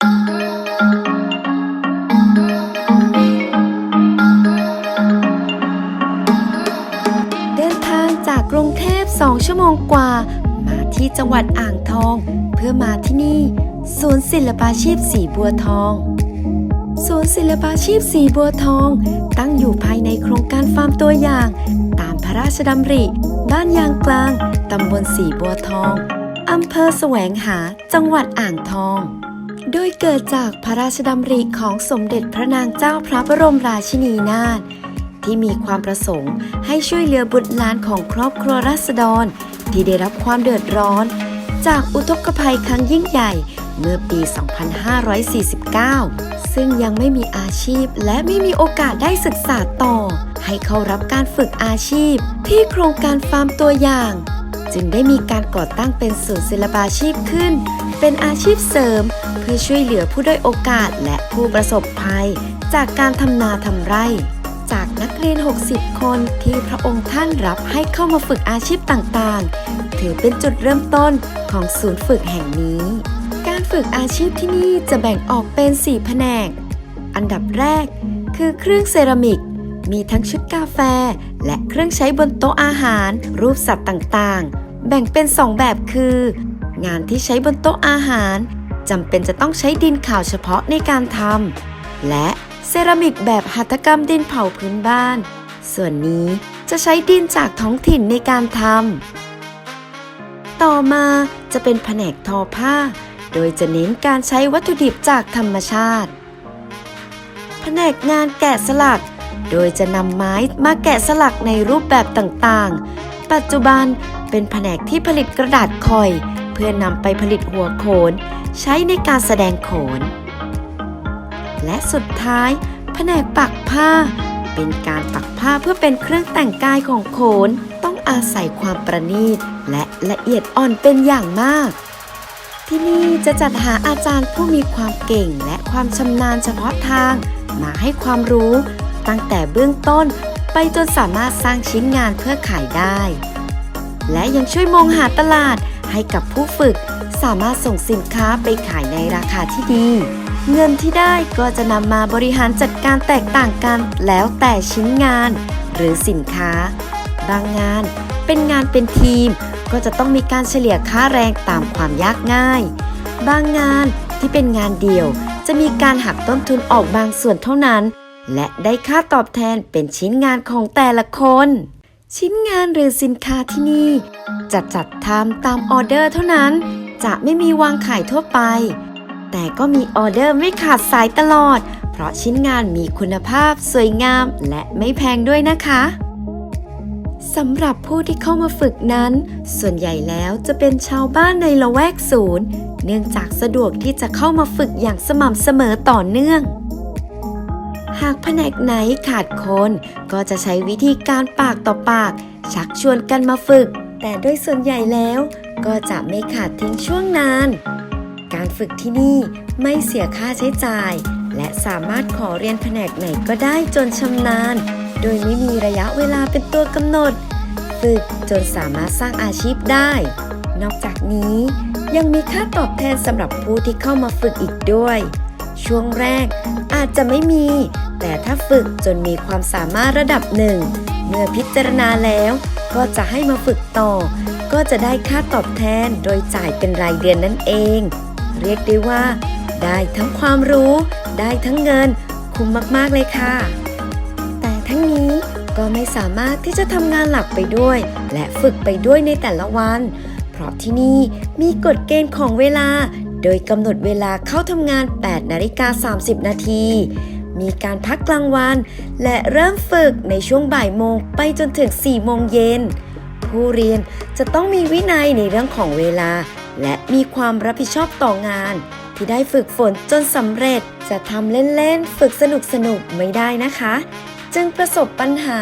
เดินทางจากกรุงเทพ2ชั่วโมงกว่า มาที่จังหวัดอ่างทอง เพื่อมาที่นี่ศูนย์ศิลปาชีพสีบัวทองศูนย์ศิลปาชีพสีบัวทอง ตั้งอยู่ภายในโครงการฟาร์มตัวอย่าง ตามพระราชดำริ บ้านยางกลาง ตำบลสีบัวทอง อำเภอแสวงหา จังหวัดอ่างทอง โดยเกิดจากพระราชดำริของสมเด็จพระนางเจ้าพระบรมราชินีนาถที่มีความประสงค์ให้ช่วยเหลือบุตรหลานของครอบครัวราษฎร ที่ได้รับความเดือดร้อน จากอุทกภัยครั้งยิ่งใหญ่เมื่อปี 2549 ซึ่งยังไม่มีอาชีพและไม่มีโอกาสได้ศึกษาต่อ ให้เข้ารับการฝึกอาชีพ ที่โครงการฟาร์มตัวอย่าง จึงได้มีการก่อตั้งเป็นศูนย์ศิลปาชีพขึ้น เป็นอาชีพเสริม เพื่อช่วยเหลือผู้ด้อยโอกาสและผู้ประสบภัย จากการทำนาทำไร่ จากนักเรียน 60 คนที่พระองค์ท่านรับให้เข้ามาฝึกอาชีพต่างๆ ถือเป็นจุดเริ่มต้นของศูนย์ฝึกแห่งนี้ การฝึกอาชีพที่นี่จะแบ่งออกเป็น 4 แผนก อันดับแรกคือเครื่องเซรามิก มีทั้งชุดกาแฟ และเครื่องใช้บนโต๊ะอาหาร รูปสัตว์ต่างๆ แบ่งเป็น 2 แบบคือ งานที่ใช้บนโต๊ะอาหารจำเป็นจะต้องใช้ดินขาวเฉพาะในการทำและเซรามิกแบบหัตถกรรมดินเผาพื้นบ้าน ส่วนนี้จะใช้ดินจากท้องถิ่นในการทำต่อมาจะเป็นแผนกทอผ้า โดยจะเน้นการใช้วัตถุดิบจากธรรมชาติ แผนกงานแกะสลัก โดยจะนำไม้มาแกะสลักในรูปแบบต่างๆ ปัจจุบันเป็นแผนกที่ผลิตกระดาษคอย พื่อนำไปผลิตหัวโขน ใช้ในการแสดงโขน และสุดท้ายแผนกปักผ้า เป็นการปักผ้าเพื่อเป็นเครื่องแต่งกายของโขน ต้องอาศัยความประณีต และละเอียดอ่อนเป็นอย่างมาก ที่นี่จะจัดหาอาจารย์ผู้มีความเก่งและความชำนาญเฉพาะทาง มาให้ความรู้ ตั้งแต่เบื้องต้นไปจนสามารถสร้างชิ้นงานเพื่อขายได้ และยังช่วยมองหาตลาด ให้กับผู้ฝึก สามารถส่งสินค้าไปขายในราคาที่ดี เงินที่ได้ก็จะนำมาบริหารจัดการแตกต่างกันแล้วแต่ชิ้นงาน หรือสินค้า บางงานเป็นงานเป็นทีม ก็จะต้องมีการเฉลี่ยค่าแรงตามความยากง่าย บางงานที่เป็นงานเดี่ยว จะมีการหักต้นทุนออกบางส่วนเท่านั้น และได้ค่าตอบแทนเป็นชิ้นงานของแต่ละคน ชิ้นงานหรือสินค้าที่นี่จะจัดทำตามออเดอร์เท่านั้น จะไม่มีวางขายทั่วไป แต่ก็มีออเดอร์ไม่ขาดสายตลอด เพราะชิ้นงานมีคุณภาพสวยงามและไม่แพงด้วยนะคะสำหรับผู้ที่เข้ามาฝึกนั้น ส่วนใหญ่แล้วจะเป็นชาวบ้านในละแวกศูนย์ เนื่องจากสะดวกที่จะเข้ามาฝึกอย่างสม่ำเสมอต่อเนื่อง หากแผนกไหนขาดคนก็จะใช้วิธีการปากต่อปาก ชักชวนกันมาฝึก แต่โดยส่วนใหญ่แล้วก็จะไม่ขาดทิ้งช่วงนาน การฝึกที่นี่ไม่เสียค่าใช้จ่าย และสามารถขอเรียนแผนกไหนก็ได้จนชำนาญ โดยไม่มีระยะเวลาเป็นตัวกำหนด ฝึกจนสามารถสร้างอาชีพได้ นอกจากนี้ยังมีค่าตอบแทนสำหรับผู้ที่เข้ามาฝึกอีกด้วย ช่วงแรกอาจจะไม่มี แต่ถ้าฝึกจนมีความสามารถระดับหนึ่ง เมื่อพิจารณาแล้วก็จะให้มาฝึกต่อ ก็จะได้ค่าตอบแทนโดยจ่ายเป็นรายเดือนนั่นเอง เรียกได้ว่า ได้ทั้งความรู้ ได้ทั้งเงิน คุ้มมากๆเลยค่ะ แต่ทั้งนี้ก็ไม่สามารถที่จะทำงานหลักไปด้วย และฝึกไปด้วยในแต่ละวัน เพราะที่นี่มีกฎเกณฑ์ของเวลา โดยกำหนดเวลาเข้าทำงาน 8 นาฬิกา 30 นาที มีการพักกลางวัน และเริ่มฝึกในช่วงบ่ายโมงไปจนถึง 4 โมงเย็น ผู้เรียนจะต้องมีวินัยในเรื่องของเวลา และมีความรับผิดชอบต่องาน ที่ได้ฝึกฝนจนสำเร็จจะทำเล่นๆ ฝึกสนุกๆไม่ได้นะคะ จึงประสบปัญหา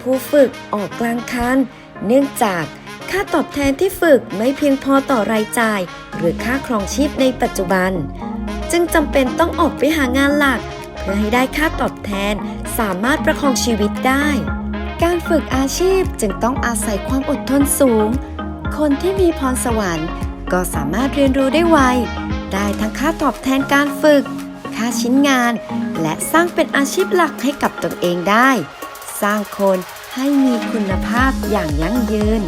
ผู้ฝึกออกกลางคัน เนื่องจากค่าตอบแทนที่ฝึกไม่เพียงพอต่อรายจ่าย หรือค่าครองชีพในปัจจุบัน จึงจำเป็นต้องออกไปหางานหลัก เพื่อให้ได้ค่าตอบแทน สามารถประคองชีวิตได้ การฝึกอาชีพจึงต้องอาศัยความอดทนสูง คนที่มีพรสวรรค์ ก็สามารถเรียนรู้ได้ไว ได้ทั้งค่าตอบแทนการฝึก ค่าชิ้นงาน และสร้างเป็นอาชีพหลักให้กับตนเองได้ สร้างคนให้มีคุณภาพอย่างยั่งยืน